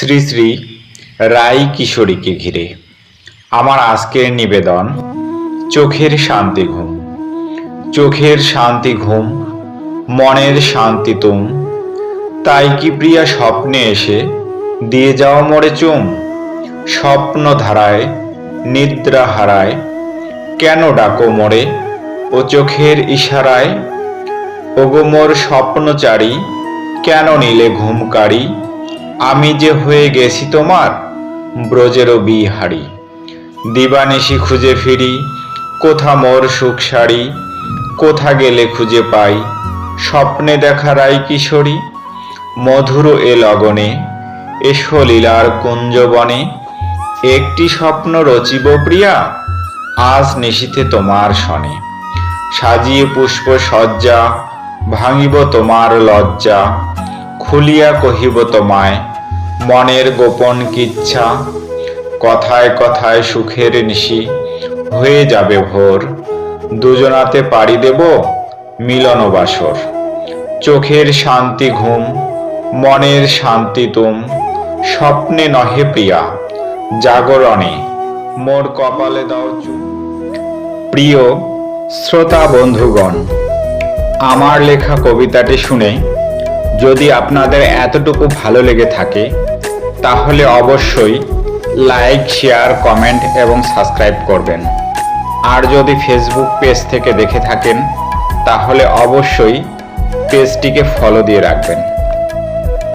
শ্রী শ্রী রাই কিশোরীকে ঘিরে। আমার আজকের নিবেদন, চোখের শান্তি ঘুম। চোখের শান্তি ঘুম, মনের শান্তি তুম। তাই কি প্রিয়া স্বপ্নে এসে দিয়ে যাও মোরে চুম? স্বপ্ন ধারায়, নিদ্রা হারায়, কেন ডাকো মোরে? ও চোখের ইশারায়, ওগো মোর স্বপ্নচারী, কেন নিলে ঘুমকারি? আমি যে হয়ে গেছি তোমার, ব্রজেরও বিহারি। দিবানিশি খুঁজে ফিরি, কোথা মোর সুখ সারি, কোথা গেলে খুঁজে পাই, স্বপ্নে দেখা রাই কিশোরী, মধুর এ লগনে, এসো লীলার কুঞ্জবনে, একটি স্বপ্ন রচিব প্রিয়া, আজ নিশীথে তোমার শনে সাজিয়ে পুষ্প সজ্জা, ভাঙিব তোমার লজ্জা খুলিয়া কহিব তোমায়, মনের গোপন কিচ্ছা, কথায় কথায় সুখের নিশি, হয়ে যাবে ভোর, দুজনাতে পাড়ি দেব মিলন বাসর। চোখের শান্তি ঘুম, মনের শান্তি তুম, স্বপ্নে নহে প্রিয়া, জাগরণে, মোর কপালে দাও প্রিয় শ্রোতা বন্ধুগণ, আমার লেখা কবিতাটি শুনে যদি আপনাদের এতটুকু ভালো লেগে থাকে, তাহলে অবশ্যই লাইক, শেয়ার, কমেন্ট এবং সাবস্ক্রাইব করবেন। আর যদি ফেসবুক পেজ থেকে দেখে থাকেন, তাহলে অবশ্যই পেজটিকে ফলো দিয়ে রাখবেন।